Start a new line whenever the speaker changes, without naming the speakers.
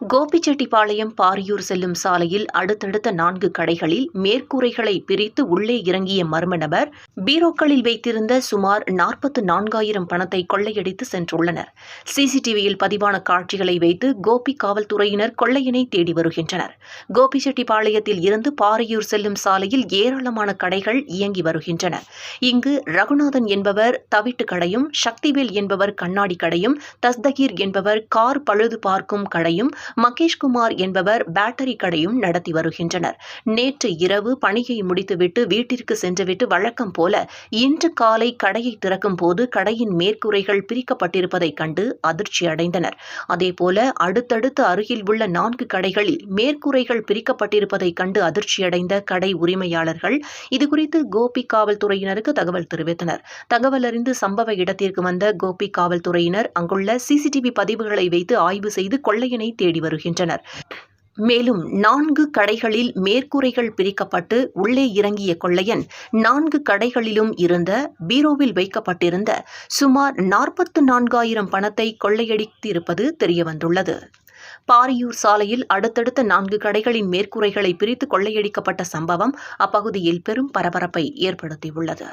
கோபிச்செட்டிப்பாளையம் பாரியூர் செல்லும் சாலையில் அடுத்தடுத்த நான்கு கடைகளில் மேற்கூரைகளை பிரித்து உள்ளே இறங்கிய மர்ம நபர் பீரோக்களில் வைத்திருந்த சுமார் நாற்பத்து நான்காயிரம் பணத்தை கொள்ளையடித்து சென்றுள்ளனர். சிசிடிவியில் பதிவான காட்சிகளை வைத்து கோபி காவல்துறையினர் கொள்ளையினை தேடி வருகின்றனர். கோபிச்செட்டிப்பாளையத்தில் இருந்து பாரியூர் செல்லும் சாலையில் ஏராளமான கடைகள் இயங்கி வருகின்றன. இங்கு ரகுநாதன் என்பவர் தவிட்டு கடையும் சக்திவேல் என்பவர் கண்ணாடி கடையும் தஸ்தகீர் என்பவர் கார் பழுது பார்க்கும் கடையும் மகேஷ்குமார் என்பவர் பேட்டரி கடையும் நடத்தி வருகின்றனர். நேற்று இரவு பணியை முடித்துவிட்டு வீட்டிற்கு சென்றுவிட்டு வழக்கம் போல இன்று காலை கடையை திறக்கும் போது கடையின் மேற்கூரைகள் பிரிக்கப்பட்டிருப்பதைக் கண்டு அதிர்ச்சி அடைந்தனர். அதேபோல அடுத்தடுத்து அருகில் உள்ள நான்கு கடைகளில் மேற்கூரைகள் பிரிக்கப்பட்டிருப்பதைக் கண்டு அதிர்ச்சியடைந்த கடை உரிமையாளர்கள் இதுகுறித்து கோபி காவல்துறையினருக்கு தகவல் தெரிவித்தனர். தகவல் அறிந்து சம்பவ இடத்திற்கு வந்த கோபி காவல்துறையினர் அங்குள்ள சிசிடிவி பதிவுகளை வைத்து ஆய்வு செய்து கொள்ளையனை தேடி தேடி வருகின்றனர். மேலும் நான்கு கடைகளில் மேற்கூரைகள் பிரிக்கப்பட்டு உள்ளே இறங்கிய கொள்ளையன் நான்கு கடைகளிலும் இருந்த பீரோவில் வைக்கப்பட்டிருந்த சுமார் நாற்பத்து நான்காயிரம் பணத்தை கொள்ளையடித்திருப்பது தெரியவந்துள்ளது. பாரியூர் சாலையில் அடுத்தடுத்த நான்கு கடைகளின் மேற்கூரைகளை பிரித்து கொள்ளையடிக்கப்பட்ட சம்பவம் அப்பகுதியில் பெரும் பரபரப்பை ஏற்படுத்தியுள்ளது.